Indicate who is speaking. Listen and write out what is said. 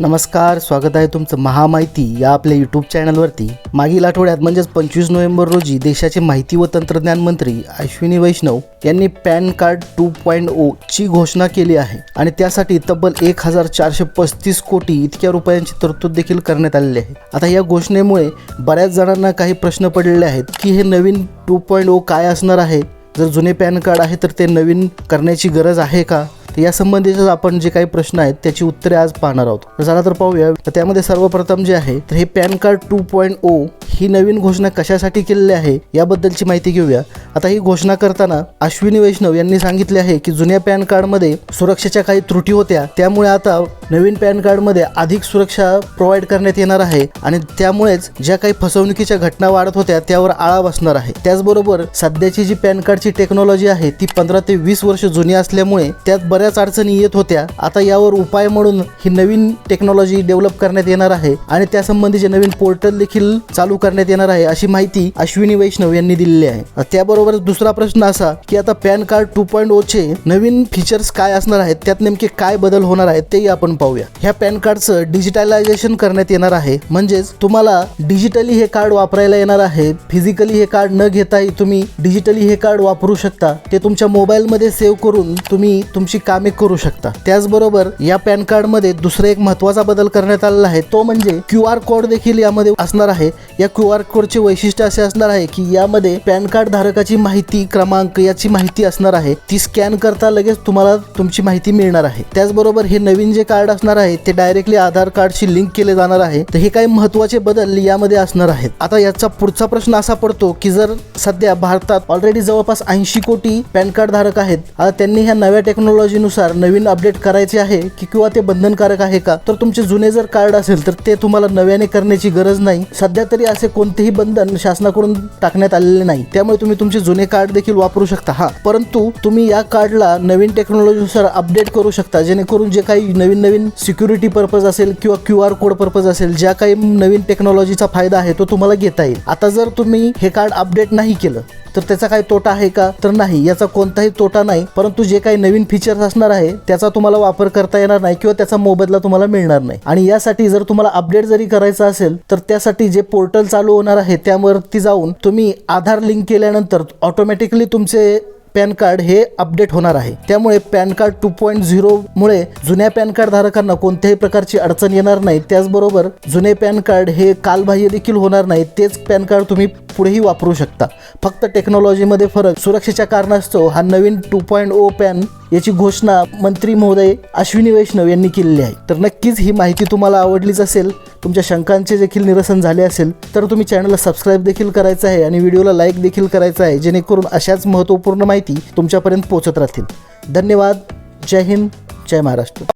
Speaker 1: नमस्कार स्वागत आहे तुमचं महामाहिती या आपल्या यूट्यूब चॅनलवरती मागील आठवड्यात म्हणजेच पंचवीस नोव्हेंबर रोजी देशाचे माहिती व तंत्रज्ञान मंत्री अश्विनी वैष्णव यांनी PAN card two point O ची घोषणा केली आहे आणि त्यासाठी तब्बल एक हजार चारशे पस्तीस कोटी इतक्या रुपयांची तरतूद देखील करण्यात आलेली आहे. आता या घोषणेमुळे बऱ्याच जणांना काही प्रश्न पडलेले आहेत की हे नवीन टू पॉईंट ओ काय असणार आहे? जर जुने पॅन कार्ड आहे तर ते नवीन करण्याची गरज आहे का? तर या संबंधीचे आपण जे काही प्रश्न आहेत त्याची उत्तरे आज पाहणार आहोत. तर चला तर पाहूया. तर त्यामध्ये सर्वप्रथम जे आहे तर हे PAN card two point O ही नवीन घोषणा कशासाठी केलेली आहे याबद्दलची माहिती घेऊया. आता ही घोषणा करताना अश्विनी वैष्णव यांनी सांगितले आहे की जुन्या पॅन कार्डमध्ये सुरक्षेच्या काही त्रुटी होत्या त्यामुळे आता नवीन पॅन कार्डमध्ये अधिक सुरक्षा प्रोव्हाइड करण्यात येणार आहे आणि त्यामुळेच ज्या काही फसवणुकीच्या घटना वाढत होत्या त्यावर आळा बसणार आहे. त्याचबरोबर सध्याची जी पॅन कार्डची टेक्नॉलॉजी आहे ती पंधरा ते वीस वर्ष जुनी असल्यामुळे त्यात बऱ्याच अडचणी येत होत्या. आता यावर उपाय म्हणून ही नवीन टेक्नॉलॉजी डेव्हलप करण्यात येणार आहे आणि त्यासंबंधीचे नवीन पोर्टल देखील चालू करण्यात येणार आहे अशी माहिती अश्विनी वैष्णव यांनी दिलेली आहे. त्याबरोबर दुसरा प्रश्न असा की आता पॅन कार्ड टू पॉईंट ओचे नवीन फीचर्स काय असणार आहेत त्यात नेमके काय बदल होणार आहेत तेही आपण पाहूया. ह्या पॅन कार्डचं डिजिटलायझेशन करण्यात येणार आहे. म्हणजेच तुम्हाला डिजिटली हे कार्ड वापरायला येणार आहे. फिजिकली हे कार्ड न घेताही तुम्ही डिजिटली हे कार्ड वापरू शकता. ते तुमच्या मोबाईलमध्ये सेव्ह करून तुम्ही तुमची कामे करू शकता. त्याचबरोबर या पॅन कार्डमध्ये दुसरा एक महत्त्वाचा बदल करण्यात आलेला आहे. तो म्हणजे क्यू आर कोड देखील यामध्ये असणार आहे. या क्यू आर कोडचे वैशिष्ट्य असे असणार आहे की यामध्ये पॅन कार्ड धारकाची माहिती क्रमांक याची माहिती असणार आहे. ती स्कॅन करता लगेच तुम्हाला तुमची माहिती मिळणार आहे. त्याचबरोबर हे नवीन जे कार्ड असणार आहे ते डायरेक्टली आधार कार्डशी लिंक केले जाणार आहे. तर हे काही महत्त्वाचे बदल यामध्ये असणार आहेत. आता याचा पुढचा प्रश्न असा पडतो की जर सध्या भारतात ऑलरेडी जवळपास ऐंशी कोटी पॅन कार्ड धारक आहेत आता त्यांनी ह्या नव्या टेक्नॉलॉजीनुसार नवीन अपडेट करायचे आहे की किंवा ते बंधनकारक आहे का? तर तुमचे जुने जर कार्ड असेल तर ते तुम्हाला नव्याने करण्याची गरज नाही. सध्या तरी असे कोणतेही बंधन शासनाकडून टाकण्यात आलेले नाही. त्यामुळे तुम्ही तुमचे जुने कार्ड देखील वापरू शकता हा. परंतु तुम्ही या कार्डला नवीन टेक्नॉलॉजीनुसार अपडेट करू शकता जेणेकरून जे काही नवीन नवीन नवीन सिक्युरिटी पर्पज असेल किंवा क्यू आर कोड पर्पज असेल ज्या काही नवीन टेक्नॉलॉजीचा फायदा आहे तो तुम्हाला घेता येईल. आता जर तुम्ही हे कार्ड अपडेट नाही केलं तर त्याचा काही तोटा आहे का? तर नाही. याचा कोणताही तोटा नाही परंतु जे काही नवीन फीचर्स असणार आहे त्याचा तुम्हाला वापर करता येणार नाही किंवा त्याचा मोबदला तुम्हाला मिळणार नाही. आणि यासाठी जर तुम्हाला अपडेट जरी करायचं असेल तर त्यासाठी जे पोर्टल चालू होणार आहे त्यावरती जाऊन तुम्ही आधार लिंक केल्यानंतर ऑटोमॅटिकली तुमचे पॅन कार्ड हे अपडेट होणार आहे. त्यामुळे पॅन कार्ड टू पॉईंट झिरोमुळे जुन्या पॅन कार्ड धारकांना कोणत्याही प्रकारची अडचण येणार नाही. त्याचबरोबर जुने पॅन कार्ड हे कालबाह्य देखील होणार नाही. तेच पॅन कार्ड तुम्ही पुढेही वापरू शकता. फक्त टेक्नॉलॉजीमध्ये फरक सुरक्षेच्या कारणास्तव हा नवीन टू पॉईंट ओ पॅन याची घोषणा मंत्री महोदय अश्विनी वैष्णव यांनी केलेली आहे. तर नक्कीच ही माहिती तुम्हाला आवडलीच असेल तुमच्या शंकांचे देखील निरसन झाले असेल तर तुम्ही चॅनलला सबस्क्राईब देखील करायचं आहे आणि व्हिडिओला लाईक देखील करायचं आहे जेणेकरून अशाच महत्त्वपूर्ण माहिती तुमच्यापर्यंत पोहोचत राहतील. धन्यवाद. जय हिंद. जय महाराष्ट्र.